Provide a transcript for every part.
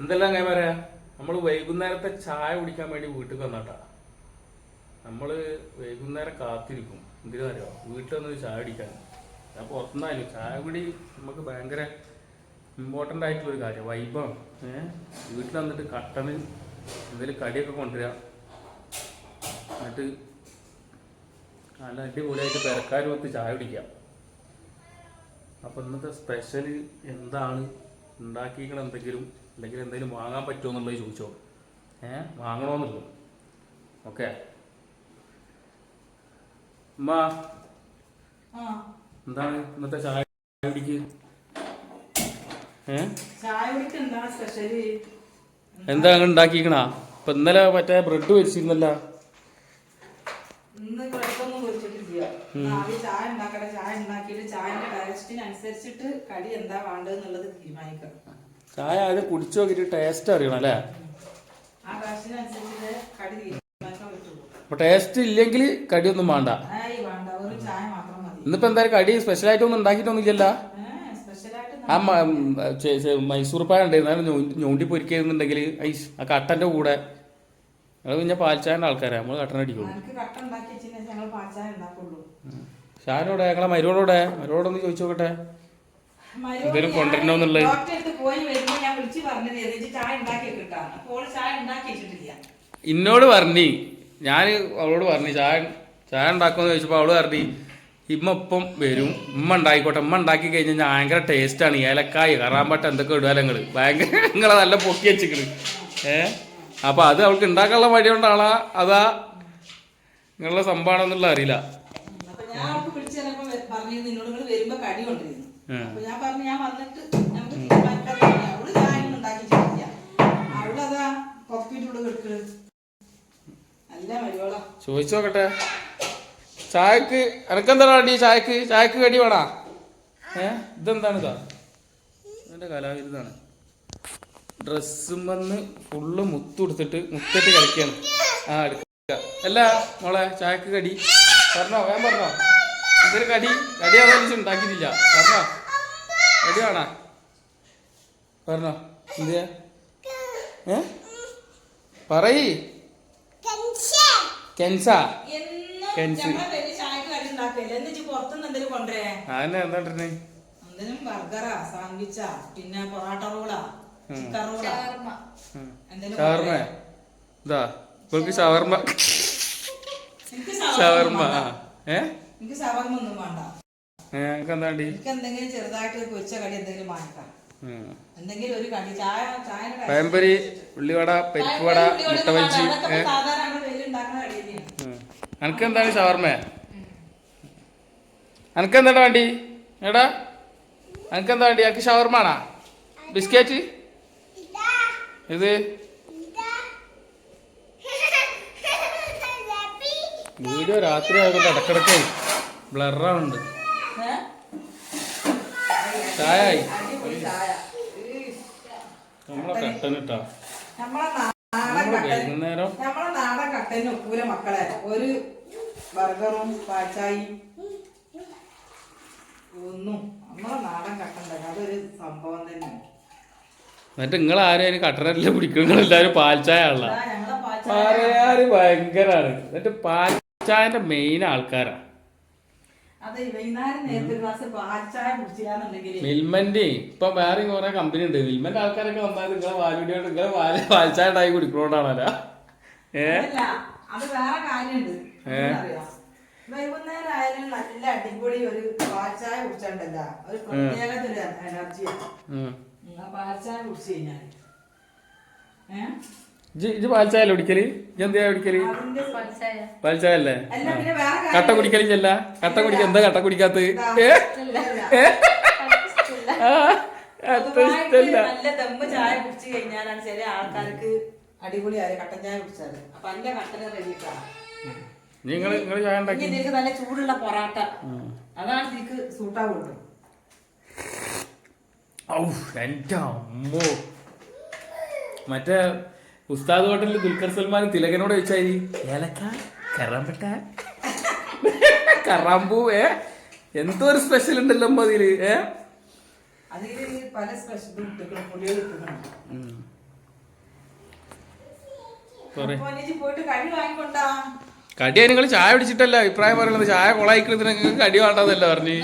എന്തെല്ലാം പറയാ? നമ്മൾ വൈകുന്നേരത്തെ ചായ കുടിക്കാൻ വേണ്ടി വീട്ടിൽ വന്നാട്ടാ. നമ്മൾ വൈകുന്നേരം കാത്തിരിക്കും. എന്തിനാ വീട്ടിൽ വന്ന് ചായ കുടിക്കാൻ. ഞാൻ പുറത്തുനിന്നായാലും ചായ കുടി നമുക്ക് ഭയങ്കര ഇമ്പോർട്ടന്റ് ആയിട്ടുള്ള ഒരു കാര്യം. വൈബാണ്. ഏഹ് വീട്ടിൽ വന്നിട്ട് കട്ടന് എന്തെങ്കിലും കടിയൊക്കെ കൊണ്ടുവരിക എന്നിട്ട് നല്ല അടിപൊളിയായിട്ട് പെരക്കാർ വന്ന് ചായ കുടിക്കാം. അപ്പൊ ഇന്നത്തെ സ്പെഷ്യൽ എന്താണ്? ഉണ്ടാക്കിയിരിക്കണം എന്തെങ്കിലും അല്ലെങ്കിൽ എന്തെങ്കിലും വാങ്ങാൻ പറ്റുമോ എന്നുള്ളത് ചോദിച്ചോ. ഏ? വാങ്ങണോന്നുള്ളത് ഓക്കെ. അമ്മ എന്താണ് ഇന്നത്തെ ചായ കുടിക്ക്? എന്താ അങ്ങനെ ഉണ്ടാക്കിക്കണ? ഇപ്പൊ ഇന്നലെ മറ്റേ ബ്രെഡ് വെച്ചിരുന്നല്ല ചായ ഉണ്ടാക്കിയിട്ട് ചായന്റെ ടേസ്റ്റിനനുസരിച്ചിട്ട് കടി എന്താ വേണ്ടതെന്നുള്ളത് തീരുമാനിക്കണം ചായ അത് കുടിച്ചു നോക്കിയിട്ട് ടേസ്റ്റ് അറിയണം അല്ലേ? അപ്പൊ ടേസ്റ്റ് ഇല്ലെങ്കിൽ കടിയൊന്നും വേണ്ട. ഇന്നിപ്പോ എന്തായാലും കടി സ്പെഷ്യലായിട്ടൊന്നും ആയിട്ട് ഒന്നും സ്പെഷ്യലായിട്ട് ആ മൈസൂർ പായ ഉണ്ടായിരുന്നു ഞൂണ്ടി പൊരിക്കുന്നുണ്ടെങ്കിൽ ഐസ് ആ കട്ടന്റെ കൂടെ. ഞങ്ങൾ പിന്നെ പാൽച്ചായന്റെ ആൾക്കാരാ. നമ്മൾ കട്ടൻ അടിക്കുള്ളൂ. ഷാനോടെ ഞങ്ങളെ മരുവോടെ മരുവോടൊന്ന് ചോദിച്ചു നോക്കട്ടെ. എന്തേലും അപ്പോൾ വെച്ചിട്ടില്ല. ഇന്നോട് പറഞ്ഞി. ഞാൻ അവളോട് പറഞ്ഞു ചായ ചായ ഉണ്ടാക്കുമെന്ന് ചോദിച്ചപ്പോൾ അവൾ പറഞ്ഞു ഇമ്മ ഇപ്പം വരും. ഉമ്മ ഉണ്ടായിക്കോട്ടെ. ഉമ്മ ഉണ്ടാക്കി കഴിഞ്ഞാൽ ഭയങ്കര ടേസ്റ്റാണ് ഏലക്കായ് കറാമ്പട്ട എന്തൊക്കെ ഇടുക നിങ്ങൾ ഭയങ്കര നിങ്ങളെ നല്ല പൊക്കി വെച്ചിക്കണ്. ഏ? അപ്പൊ അത് അവൾക്ക് ഉണ്ടാക്കാനുള്ള മടി കൊണ്ടാണോ? അതാ നിങ്ങളുടെ സംഭവമാണെന്നുള്ള അറിയില്ല. ഞാൻ പറഞ്ഞിരുന്നു നിന്നോട് നിങ്ങൾ വരുമ്പോൾ കടി കൊണ്ടിരുന്നു ഉം. അപ്പൊ ഞാൻ പറഞ്ഞു ഞാൻ വന്നിട്ട് നമുക്ക് തീരുമാനിക്കാൻ തുടങ്ങി. അവൾ ചായ ഉണ്ടാക്കി വെച്ചിട്ടില്ല അവളതാ കൊപ്പിട്ടൂടെ കിടക്കണ് നല്ല മരുവോളാ ചോദിച്ചു നോക്കട്ടെ. ചായക്ക് എനക്കെന്താണ് അടി ചായക്ക്? ചായക്ക് കടി വേണാ? ഏ? ഇതെന്താണ് ഇതാ എന്റെ കലാവിരുതാണ് ഡ്രസ്സും വന്ന് ഫുള്ള് മുത്തു കൊടുത്തിട്ട് മുത്തിട്ട് കളിക്കാണ്. ആ എടുക്ക. അല്ല മോളെ ചായക്ക് കടി. പറഞ്ഞോ ഞാൻ പറഞ്ഞോ. ഇതൊരു കടി. കടി അതൊന്നും ഉണ്ടാക്കിയിട്ടില്ല. പറഞ്ഞോ. വേണാ പറഞ്ഞോ എന്തിയാ? ഏ? പറയ്. കെൻസ? കെൻസ്. അതന്നെ എന്താ ബർഗറാ സാൻഡ്വിച്ചാ പിന്നെ പൊറാട്ട റോളാ ചിക്കൻ റോളാ. കൊണ്ടുവരേ. ഇതാ ഇവൾക്ക് ഷവർമ്മ. എനിക്ക് ഷവർമ്മ ഷവർമ്മ ആ. ഏ? എനിക്ക് ഷവർമ്മ ഒന്നും വേണ്ട. ഞങ്ങൾക്ക് എന്താണ്ടി എനിക്ക് എന്തെങ്കിലും ചെറുതായിട്ട് പൊരിച്ച കടി എന്തെങ്കിലും വാങ്ങിക്കാം എന്തെങ്കിലും ഒരു കടി ചായ ചായ പഴംപൊരി ഉള്ളിവട പരിപ്പുവട മുട്ടവഞ്ചി അനക്ക് എന്താണ് ഷവർമ? അനക്ക് എന്താ വേണ്ടി? എടാ അനക്ക് എന്താ വേണ്ടി? അനക്ക് ഷവർമാണാ ആണാ? ബിസ്ക്കറ്റ്? ഇത്. വീഡിയോ രാത്രി ആയതുകൊണ്ട് ഇടക്കിടക്ക് ബ്ലറാവുന്നുണ്ട്? ചായ ആയി നമ്മളെ കട്ടനിട്ടാ നമ്മളെ നാടൻ നമ്മൾ കട്ടൻ. വൈകുന്നേരം നമ്മളെ നാടൻ കട്ടന് ഒക്കൂല മക്കളെ. ഒരു ബർഗറും പാച്ചായും ഒന്നും. നമ്മളെ നാടൻ അതൊരു സംഭവം തന്നെ എന്നിട്ട് നിങ്ങൾ ആരും കട്ടനല്ല കുടിക്കും നിങ്ങൾ എല്ലാവരും പാൽച്ചായ ഉള്ള പറയാറ് ഭയങ്കരാണ്. എന്നിട്ട് പാൽച്ചായന്റെ മെയിൻ ആൾക്കാരാ അത് വൈകുന്നേരം നേരത്തെ ഒരു ഗ്ലാസ് പാൽച്ചായ കുടിച്ചില്ലാന്നുണ്ടെങ്കിൽ മിൽമന്റെ ഇപ്പൊ വേറെ കുറെ കമ്പനി ഉണ്ട്. മിൽമന്റെ ആൾക്കാരൊക്കെ വന്നാൽ നിങ്ങളെ വാലുടിയോട് നിങ്ങളെ വാൽ പാൽച്ചായ ഉണ്ടാക്കി കുടിക്കണോണ്ടാണല്ലോ. ഏ? അത് വേറെ കാര്യമുണ്ട്. വൈകുന്നേരം ആയാലും നല്ല അടിപൊളി ഒരു പാൽച്ചായ കുടിച്ചാണ്ടല്ല. ഒരു പ്രത്യേകത ഒരു എനർജിയാണ്. ആ പാൽച്ചായ കുടിച്ചു കഴിഞ്ഞാൽ ഏഹ് ഇജ്ജ് പാൽച്ചായ കുടിക്കൽ? ഇജ്ജെന്തിയാ കുടിക്കൽ? പാൽച്ചായ അല്ലേ കട്ട കുടിക്കലും ചെല്ല കാര്യം. കട്ട കുടിക്കലില്ല കട്ട കുടിക്ക എന്താ കട്ട കുടിക്കാത്ത നിങ്ങൾ നിങ്ങൾ ചായ ഉണ്ടാക്കി. നല്ല ചൂടുള്ള പൊറാട്ട. അതാണ് സൂട്ടാവുള്ളൂ. ഔ എന്റെ അമ്മോ. മറ്റേ ഉസ്താദ് ഹോട്ടലിൽ ദുൽഖർ സൽമാൻ തിലകനോട് ചോദിച്ചായി ഏലക്ക കറാമ്പട്ട? കറാമ്പൂ ഏ? എന്തോ ഒരു സ്പെഷ്യൽ ഉണ്ടല്ലോ അതിൽ ഏ? പല സ്പെഷ്യൽ ഇട്ടിക്കണം പുളികൾ ഇട്ടിക്കണം സോറി പോയിട്ട് കടി വാങ്ങിക്കൊണ്ടാ? കടി നിങ്ങൾ ചായ പിടിച്ചിട്ടല്ല അഭിപ്രായം പറയുന്നത് ചായ കൊളായിക്കുന്നതിന് നിങ്ങൾക്ക് കടി വേണ്ടതല്ല പറഞ്ഞു.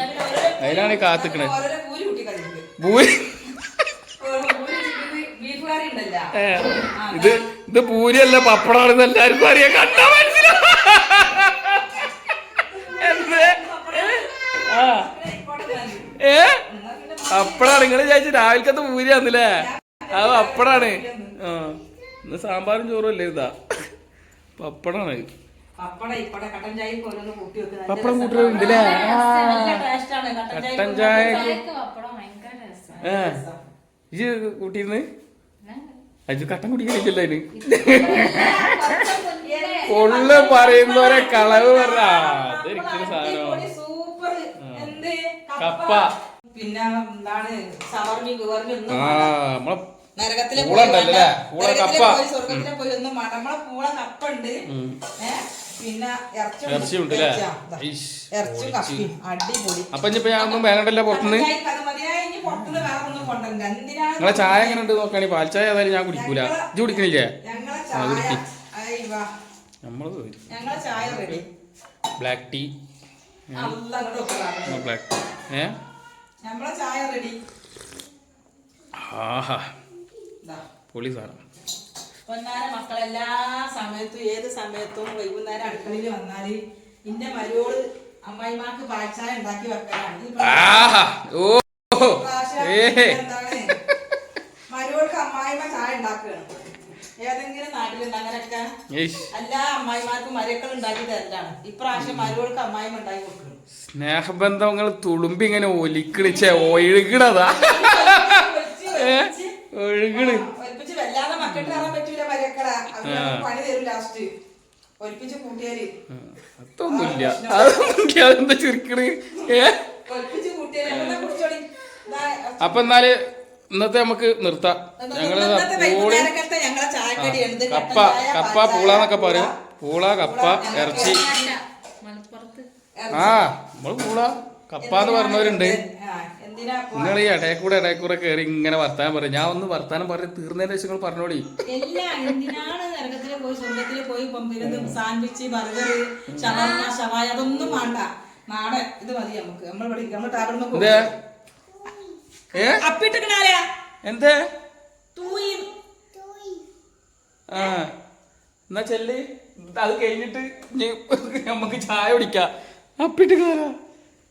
അതിനാണ് ഈ കാത്തിക്കണേ. ഓരോരോ കൂലി കുട്ടി കളിക്ക് പൂരി ബീഫ് കറി ഉണ്ടല്ലോ ഏ, ഇത് ഇത് പൂരിയല്ല പപ്പടാണെന്ന് എല്ലാവർക്കും അറിയാം. കണ്ടാ മനസ്സിലാവും ഏ? അപ്പടാണ് നിങ്ങൾ വിചാരിച്ചു രാവിലത്തെ പൂരിയാന്നില്ലേ? അത് അപ്പടാണ് ആ. ഇന്ന് സാമ്പാറും ചോറും അല്ലേ ഇതാ? പപ്പടാണ്. പപ്പട ഇപ്പട കട്ടൻ ചായ. ഏ. ഇജ് കൂട്ടിയിരുന്ന്. അജ് കട്ടൻ കുടിക്കണില്ലല്ലോ അതിന്. ഉള്ള പറയുന്നവരെ കളവ് പറഞ്ഞ. അതൊരിക്കലും സാധനം കപ്പ. പിന്നെ എന്താണ്? സവർണി ആ നമ്മളെ നരകത്തിലെ പൂള കപ്പ. പോയി പോയി ഒന്നും നമ്മളെ പൂള കപ്പ ഉണ്ട്. പിന്നെ ഇറച്ചി ഇറച്ചി ഉണ്ട് അല്ലേ? ഇറച്ചിയാ. കപ്പിയും അടിപൊളി. അപ്പൊ ഇനിയിപ്പോ ഞാൻ വേണ്ടല്ലോ പുറത്തുനിന്ന്? നിങ്ങളെ ചായ എങ്ങനെ ഉണ്ട് നോക്കുകയാണെങ്കിൽ പാൽ ചായ ഏതായാലും ഞാൻ കുടിക്കൂല. ഇത് കുടിക്കണില്ലേ. നമ്മൾ ബ്ലാക്ക് ടീ. Black tea. ഏ? ആഹാ. പൊളി സാധനം. പൊന്നാര മക്കളെല്ലാ സമയത്തും ഏത് സമയത്തും വൈകുന്നേരം അടുക്കളയിൽ വന്നാൽ ഇന്റെ മരുവോൾ അമ്മായിമാർക്ക് പാഴ്ചായ ഉണ്ടാക്കി വെക്കലാണ്. മരുവോൾക്ക് അമ്മായിമ്മ ചായ ഉണ്ടാക്കുകയാണ്. ഏതെങ്കിലും നാട്ടിലുണ്ട് അങ്ങനെയൊക്കെ. എല്ലാ അമ്മായിമാർക്കും മരക്കൾ ഉണ്ടാക്കി തരലാണ്. ഇപ്രാവശ്യം മരുവോൾക്ക് അമ്മായിമ്മ ഉണ്ടാക്കി കൊടുക്കണം. സ്നേഹബന്ധങ്ങൾ തുളുമ്പി ഇങ്ങനെ ഒലിക്കണിച്ചേ ഒഴുകണതാ ഏ? ഒഴുകണ് മക്കൾക്ക് കയറാൻ പറ്റൂല മരക്കള പണി തരും ലാസ്റ്റ് ഒലിപ്പിച്ച് കൂട്ടിയാൽ. അതൊന്നുമില്ല. അതൊന്നുമില്ല. അതെന്താ ചിരിക്കണ്? ഏ? ഒലിപ്പിച്ച് കൂട്ടിയാൽ എന്നാ കുടിച്ചോളി. അപ്പൊ എന്നാൽ ഇന്നത്തെ നമുക്ക് നിർത്താം. ഞങ്ങൾ പൂളി കപ്പ കപ്പ പൂള എന്നൊക്കെ പറയും. പൂള. കപ്പ ഇറച്ചി. ആ നമ്മൾ പൂള കപ്പ എന്ന് പറഞ്ഞവരുണ്ട്. ആ, ഈ ഇടയിൽ കൂടെ ഇടയിൽ കൂടെ കയറി ഇങ്ങനെ വർത്താനം പറയും. ഞാൻ ഒന്ന് വർത്താനം പറഞ്ഞ് തീർന്നതിന്റെ ശേഷം നിങ്ങൾ പറഞ്ഞോളി. പോയി സ്വർഗത്തിൽ പോയി പമ്പിരുന്ന് സാൻഡ്വിച്ച് ബർഗർ ഷവർമ ഷവായ അതൊന്നും വേണ്ട. നാടൻ ഇത് മതി നമുക്ക്. നമ്മൾ ഇവിടെ നമ്മൾ ടാബിൾ എന്തേ? ഏ? അപ്പിട്ടിക്കണാരാ എന്തേ? തൂയി. ആ. എന്നാ ചെല്ലി. അത് കഴിഞ്ഞിട്ട് നമുക്ക് ചായ കുടിക്കാം. അപ്പിട്ട് കയറാ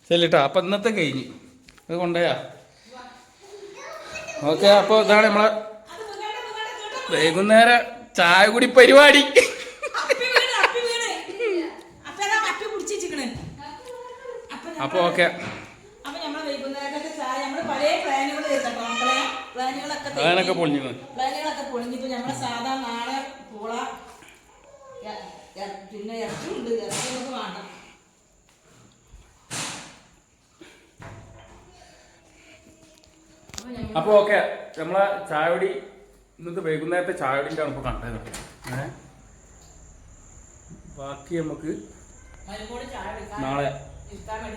ചെല്ലിട്ടാ അപ്പൊ ഇന്നത്തെ കഴിഞ്ഞ്. അത് കൊണ്ടയാ ഓക്കെ അപ്പൊ ഇതാണ് നമ്മളെ വൈകുന്നേരം ചായ കുടി പരിപാടി. അപ്പി വീണ് അപ്പി വീണ് അപ്പേതാ അപ്പി പിടിച്ചിരിക്കണ് അപ്പൊ ഓക്കെ. അപ്പൊ നമ്മൾ വൈകുന്നേരത്തെ ചായ നമ്മൾ പല പ്ലാനുകൾ ചെയ്തിട്ടോ പ്ലാനുകളൊക്കെ തെറ്റി. അതാണൊക്കെ പൊളിഞ്ഞു പ്ലാനുകളൊക്കെ നമ്മളെ സാധാ നാളെ പോള. പിന്നെ ഇറച്ചി ഉണ്ട് ഇറച്ചി നമുക്ക് വേണ്ട. അപ്പൊ ഓക്കെ നമ്മളെ ചായപൊടി ഇന്നത്തെ വൈകുന്നേരത്തെ ചായപൊടിന്റെ ആണ് ഇപ്പൊ കണ്ടത് ഏ ബാക്കി നമുക്ക് നാളെ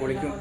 പൊളിക്കും.